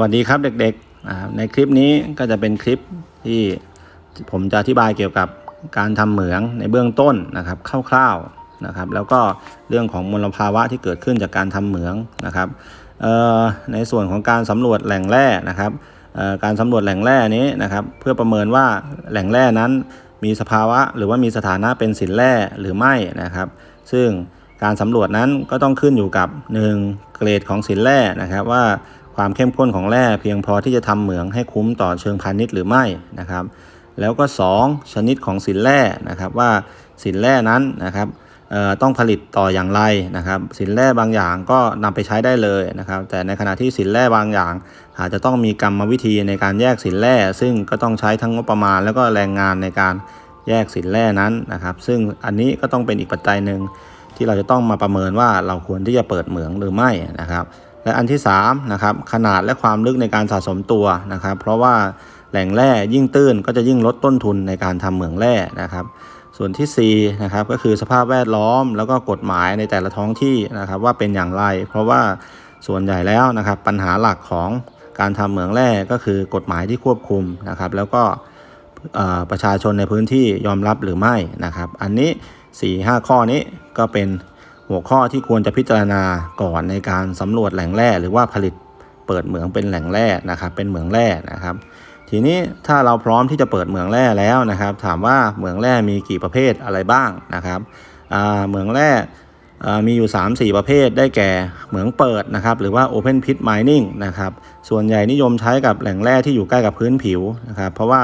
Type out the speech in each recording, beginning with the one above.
วัสดีครับเด็กๆ ในคลิปนี้ก็จะเป็นคลิปที่ผมจะอธิบายเกี่ยวกับการทำเหมืองในเบื้องต้นนะครับคร่าวๆนะครับแล้วก็เรื่องของมลภาวะที่เกิดขึ้นจากการทำเหมืองนะครับในส่วนของการสำรวจแหล่งแร่นะครับการสำรวจแหล่งแร่นี้นะครับเพื่อประเมินว่าแหล่งแร่นั้นมีสภาวะหรือว่ามีสถานะเป็นสินแร่หรือไม่นะครับ ซึ่งการสำรวจนั้นก็ต้องขึ้นอยู่กับ 1. เกรดของสินแร่นะครับว่า ความเข้มข้นของแร่เพียงพอที่จะทำเหมืองให้คุ้มต่อเชิงพาณิชย์หรือไม่นะครับ แล้วก็ 2 ชนิดของสินแร่นะครับว่าสินแร่นั้นนะครับต้องผลิตต่ออย่างไรนะครับ สินแร่บางอย่างก็นำไปใช้ได้เลยนะครับ แต่ในขณะที่สินแร่บางอย่าง อาจจะต้องมีกรรมวิธีในการแยกสินแร่ ซึ่งก็ต้องใช้ทั้งงบประมาณ แล้วก็แรงงานในการแยกสินแร่นั้นนะครับ ซึ่งอันนี้ก็ต้องเป็นอีกปัจจัยหนึ่งที่เราจะต้องมาประเมินว่าเราควรที่จะเปิดเหมืองหรือไม่นะครับ และอันที่3นะครับขนาดและความลึกในการสะสมตัวนะครับ เพราะว่าแหล่งแร่ยิ่งตื้นก็จะยิ่งลดต้นทุนในการทำเหมืองแร่นะครับ ส่วนที่4นะครับก็คือสภาพแวดล้อมแล้วก็กฎหมายในแต่ละท้องที่นะครับว่าเป็นอย่างไร เพราะว่าส่วนใหญ่แล้วนะครับปัญหาหลักของการทำเหมืองแร่ก็คือกฎหมายที่ควบคุมนะครับ แล้วก็ประชาชนในพื้นที่ยอมรับหรือไม่นะครับ อันนี้4 5ข้อนี้ก็เป็น หัวข้อที่ควรจะพิจารณาก่อนในการสำรวจแหล่งแร่หรือว่าผลิตเปิดเหมืองเป็นแหล่งแร่นะครับ เป็นเหมืองแร่นะครับ ทีนี้ถ้าเราพร้อมที่จะเปิดเหมืองแร่แล้วนะครับ ถามว่าเหมืองแร่มีกี่ประเภทอะไรบ้างนะครับเหมืองแร่มีอยู่ 3-4 ประเภทได้แก่เหมืองเปิดนะครับหรือว่า Open Pit Mining นะครับส่วนใหญ่นิยมใช้กับแหล่งแร่ที่อยู่ใกล้กับพื้นผิวนะครับเพราะว่า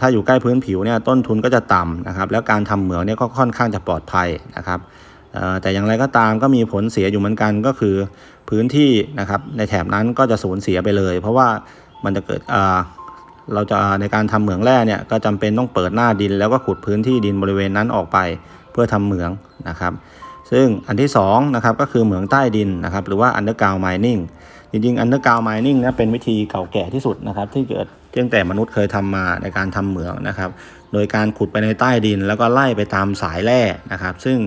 ถ้าอยู่ใกล้พื้นผิวเนี่ยต้นทุนก็จะต่ำนะครับแล้วการทำเหมืองเนี่ยก็ค่อนข้างจะปลอดภัยนะครับ แต่อย่างไรก็ตามก็มีผลเสียอยู่เหมือนกันก็คือพื้นที่นะครับในแถบนั้นก็จะสูญเสียไปเลย เพราะว่ามันจะเกิดเราจะในการทำเหมืองแร่เนี่ยก็จำเป็นต้องเปิดหน้าดิน แล้วก็ขุดพื้นที่ดินบริเวณนั้นออกไปเพื่อทำเหมืองนะครับ ซึ่งอันที่2นะครับก็คือเหมืองใต้ดินนะครับหรือว่า underground mining จริงๆ underground mining นะเป็นวิธีเก่าแก่ที่สุดนะครับที่เกิดตั้งแต่มนุษย์เคยทำมาในการทำเหมืองนะครับ โดยการขุดไปในใต้ดินแล้วก็ไล่ไปตามสายแร่นะครับ ซึ่ง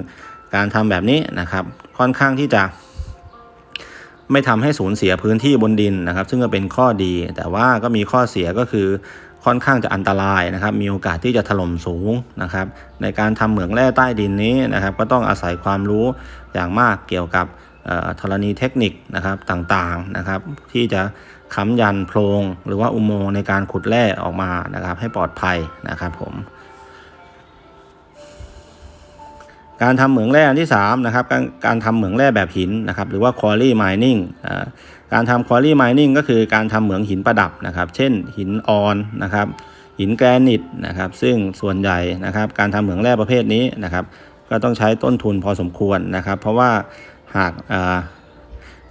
การทำแบบนี้นะครับ ค่อนข้างที่จะ ไม่ทำให้สูญเสียพื้นที่บนดินนะครับ ซึ่งก็เป็นข้อดี แต่ว่าก็มีข้อเสียก็คือค่อนข้างจะอันตรายนะครับ มีโอกาสที่จะถล่มสูงนะครับ ในการทำเหมืองแร่ใต้ดินนี้นะครับ ก็ต้องอาศัยความรู้อย่างมากเกี่ยวกับธรณีเทคนิคนะครับต่างๆนะครับ ที่จะค้ำยันโพรงหรือว่าอุโมงค์ในการขุดแร่ออกมานะครับ ให้ปลอดภัยนะครับผม การทำเหมืองแร่อันที่3นะครับการการทำเหมืองแร่แบบหินนะครับหรือว่า quarry mining การทำ quarry mining ก็คือการทำเหมืองหินประดับนะครับ เช่นหินออนนะครับหินแกรนิตนะครับ ซึ่งส่วนใหญ่นะครับ การทำเหมืองแร่ประเภทนี้นะครับ ก็ต้องใช้ต้นทุนพอสมควรนะครับ เพราะว่าหาก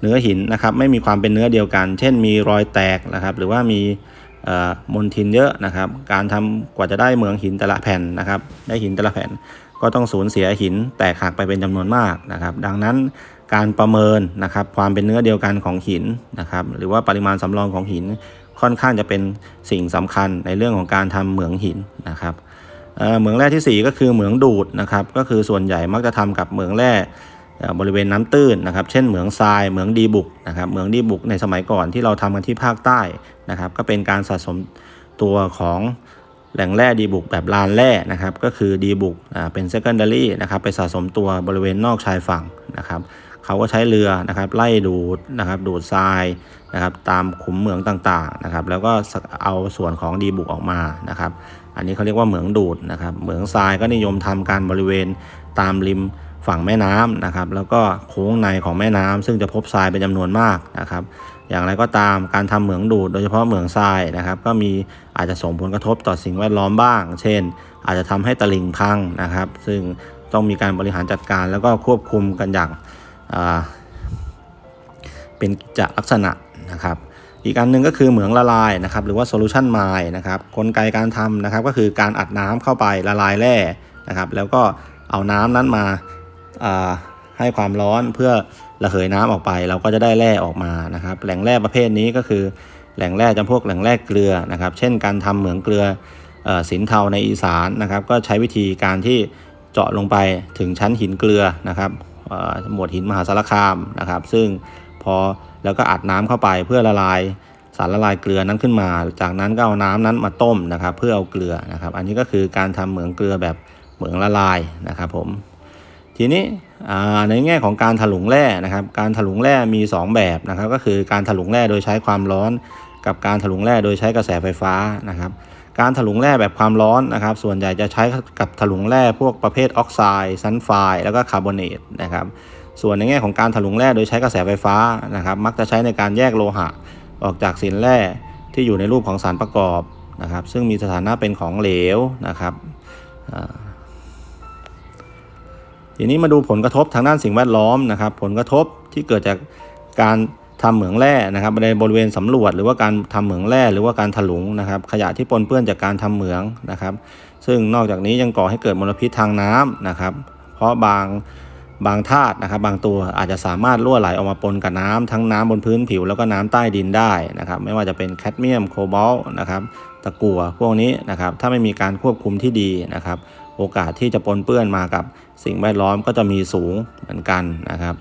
เนื้อหินนะครับไม่มีความเป็นเนื้อเดียวกัน เช่น มีรอยแตกนะครับ หรือว่ามีมลทินเยอะนะครับ การทำกว่าจะได้เหมืองหินแต่ละแผ่นนะครับ ได้หินแต่ละแผ่น ก็ต้องสูญเสียหินแตกหักไปเป็นจำนวนมากนะครับ ดังนั้นการประเมินนะครับความเป็นเนื้อเดียวกันของหินนะครับหรือว่าปริมาณสำรองของหินค่อนข้างจะเป็นสิ่งสำคัญในเรื่องของการทำเหมืองหินนะครับเเหมืองแร่ทีสี่ 4 ก็คือเหมืองดูดนะครับก็คือส่วนใหญ่มักจะทำกับเหมืองแร่บริเวณน้ำตื้นนะครับ เช่นเหมืองทราย เหมืองดีบุกนะครับ เหมืองดีบุกในสมัยก่อนที่เราทำกันที่ภาคใต้นะครับ ก็เป็นการสะสมตัวของ แหล่งแร่ดีบุกแบบลานแร่นะครับ ก็คือดีบุกเป็น secondary นะครับ ไปสะสมตัวบริเวณนอกชายฝั่งนะครับเขาก็ใช้เรือนะครับไล่ดูดนะครับดูดทรายนะครับตามขุมเหมืองต่างๆนะครับแล้วก็เอาส่วนของดีบุกออกมานะครับ อันนี้เขาเรียกว่าเหมืองดูดนะครับเหมืองทรายก็นิยมทำการบริเวณตามริม ฝั่งแม่น้ำนะครับ แล้วก็โค้งในของแม่น้ำซึ่งจะพบทรายเป็นจำนวนมากนะครับ อย่างไรก็ตามการทำเหมืองดูดโดยเฉพาะเหมืองทรายนะครับ ก็มีอาจจะส่งผลกระทบต่อสิ่งแวดล้อมบ้าง เช่น อาจจะทำให้ตลิ่งพังนะครับ ซึ่งต้องมีการบริหารจัดการแล้วก็ควบคุมกันอย่างาเป็นกิจลักษณะนะครับอีกอันหนึ่งก็คือเหมืองละลายนะครับหรือว่า solution mine นะครับกลไกการทำนะครับก็คือการอัดน้ำเข้าไปละลายแร่นะครับแล้วก็เอาน้ำนั้นมา ให้ความร้อนเพื่อระเหยน้ำออกไป เราก็จะได้แร่ออกมานะครับ แหล่งแร่ประเภทนี้ก็คือแหล่งแร่จำพวกแหล่งแร่เกลือนะครับ เช่นการทำเหมืองเกลืออสินเทาในอีสานนะครับ ก็ใช้วิธีการที่เจาะลงไปถึงชั้นหินเกลือนะครับหมวดหินมหาสารคามนะครับ ซึ่งพอแล้วก็อัดน้ำเข้าไปเพื่อละลายสารละลายเกลือนั้นขึ้นมา จากนั้นก็เอาน้ำนั้นมาต้มนะครับ เพื่อเอาเกลือนะครับ อันนี้ก็คือการทำเหมืองเกลือแบบเหมืองละลายนะครับผม ทีนี้ในแง่ของการถลุงแร่นะครับ การถลุงแร่มี 2 แบบนะครับ ก็คือการถลุงแร่โดยใช้ความร้อน กับการถลุงแร่โดยใช้กระแสไฟฟ้านะครับ การถลุงแร่แบบความร้อนนะครับ ส่วนใหญ่จะใช้กับถลุงแร่พวกประเภทออกไซด์ซัลไฟด์แล้วก็คาร์บอเนตนะครับ ส่วนในแง่ของการถลุงแร่โดยใช้กระแสไฟฟ้านะครับ มักจะใช้ในการแยกโลหะ ออกจากสินแร่ที่อยู่ในรูปของสารประกอบนะครับ ซึ่งมีสถานะเป็นของเหลวนะครับ ทีนี้มาดูผลกระทบทางด้านสิ่งแวดล้อมนะครับ ผลกระทบที่เกิดจากการทำเหมืองแร่นะครับในบริเวณสำรวจหรือว่าการทำเหมืองแร่หรือว่าการถลุงนะครับ ขยะที่ปนเปื้อนจากการทำเหมืองนะครับ ซึ่งนอกจากนี้ยังก่อให้เกิดมลพิษทางน้ำนะครับ เพราะบาง บางธาตุนะครับบางตัวอาจจะสามารถรั่วไหลออกมาปนกับน้ำทั้งน้ำบนพื้นผิวแล้วก็น้ำใต้ดินได้นะครับไม่ว่าจะเป็นแคดเมียมโคบอลต์นะครับตะกั่วพวกนี้นะครับถ้าไม่มีการควบคุมที่ดีนะครับ โอกาสที่จะปนเปื้อนมากับสิ่งแวดล้อมก็จะมีสูงเหมือนกันนะครับ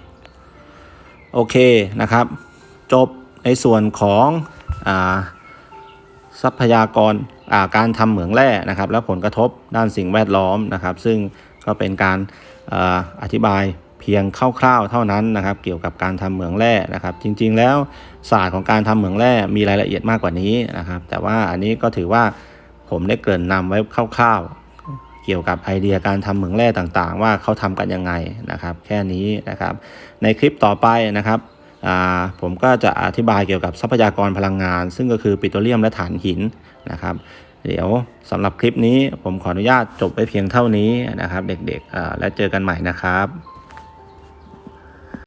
โอเคนะครับ จบในส่วนของอ่าทรัพยากรการทำเหมืองแร่นะครับ และผลกระทบด้านสิ่งแวดล้อมนะครับ ซึ่ง ก็เป็นการอธิบายเพียงคร่าวๆเท่านั้นนะครับ เกี่ยวกับการทำเหมืองแร่นะครับ จริงๆ แล้วศาสตร์ของการทำเหมืองแร่มีรายละเอียดมากกว่านี้นะครับ แต่ว่าอันนี้ก็ถือว่าผมได้เกริ่นนำไว้คร่าวๆ เกี่ยวกับไอเดียการทำเหมืองแร่ต่างๆ ว่าเขาทำกันยังไงนะครับ แค่นี้นะครับ ในคลิปต่อไปนะครับผมก็จะอธิบายเกี่ยวกับทรัพยากรพลังงาน ซึ่งก็คือปิโตรเลียมและถ่านหินนะครับ เดี๋ยวสำหรับคลิปนี้ผมขออนุญาตจบไปเพียงเท่านี้นะครับ เด็กๆและเจอกันใหม่นะครับ